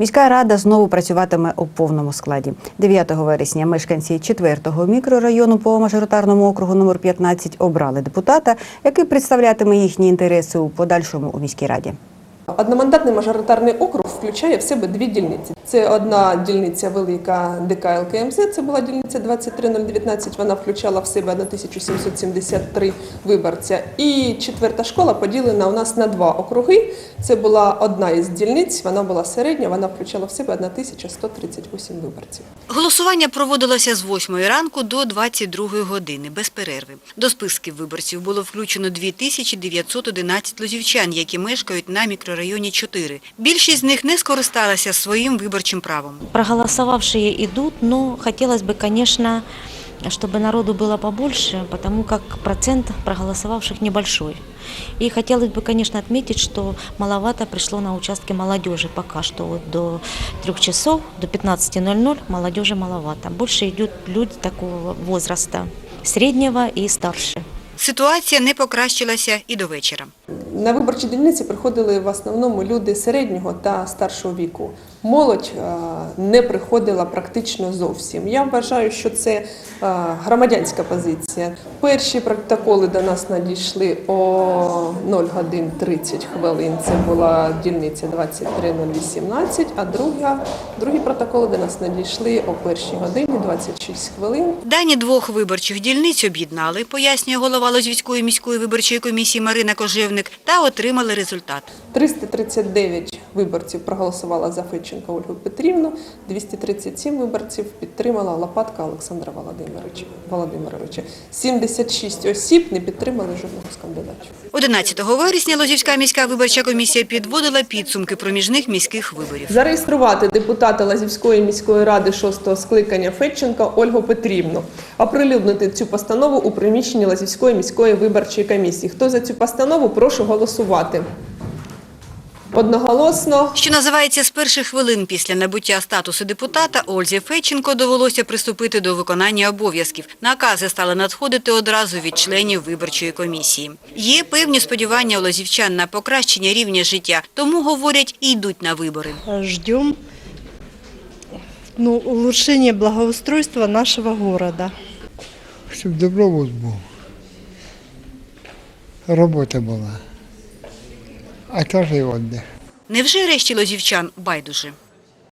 Міська рада знову працюватиме у повному складі. 9 вересня мешканці 4-го мікрорайону по мажоритарному округу номер 15 обрали депутата, який представлятиме їхні інтереси у подальшому у міській раді. Одномандатний мажоритарний округ включає в себе дві дільниці. Це одна дільниця велика ДК ЛКМЗ, це була дільниця 23019, вона включала в себе 1773 виборця. І четверта школа поділена у нас на два округи. Це була одна із дільниць, вона була середня, вона включала в себе 1138 виборців. Голосування проводилося з 8 ранку до 22 години, без перерви. До списків виборців було включено 2911 лозівчан, які мешкають на мікрорайоні 4. Більшість з них не скористалася своїм виборчим правом. Проголосовавшие идут, но хотелось бы, конечно, чтобы народу было побольше, потому как процент проголосовавших небольшой. И хотелось бы, конечно, отметить, что маловато пришло на участки молодежи пока что. Вот до трех часов, до 15.00 молодежи маловато. Больше идут люди такого возраста, среднего и старше. Ситуація не покращилася і до вечора. На виборчі дільниці приходили в основному люди середнього та старшого віку. Молодь е, не приходила практично зовсім. Я вважаю, що це е, громадянська позиція. Перші протоколи до нас надійшли о 0 годин 30 хвилин. Це була дільниця 23018, а друга, другі протоколи до нас надійшли о першій годині 26 хвилин. Дані двох виборчих дільниць об'єднали, пояснює голова Лозвіцької міської виборчої комісії Марина Кожевник, та отримали результат. 339 виборців проголосувала за Федченка Ольгу Петрівну, 237 виборців підтримала Лопатка Олександра Володимировича. Володимировича. 76 осіб не підтримали жодного з кандидатів. 11 вересня Лозівська міська виборча комісія підводила підсумки проміжних міських виборів. Зареєструвати депутата Лазівської міської ради 6-го скликання Федченка Ольгу Петрівну, оприлюднити цю постанову у приміщенні Лазівської міської виборчої комісії. Хто за цю постанову, прошу голосувати. Одноголосно. Що називається, з перших хвилин після набуття статусу депутата Ользі Федченко довелося приступити до виконання обов'язків. Накази стали надходити одразу від членів виборчої комісії. Є певні сподівання у лозівчан на покращення рівня життя, тому, говорять, і йдуть на вибори. ждем ну, улучшения благоустройства нашего города. щоб добробут був. Робота була. А теж і. Невже решті лозівчан байдуже?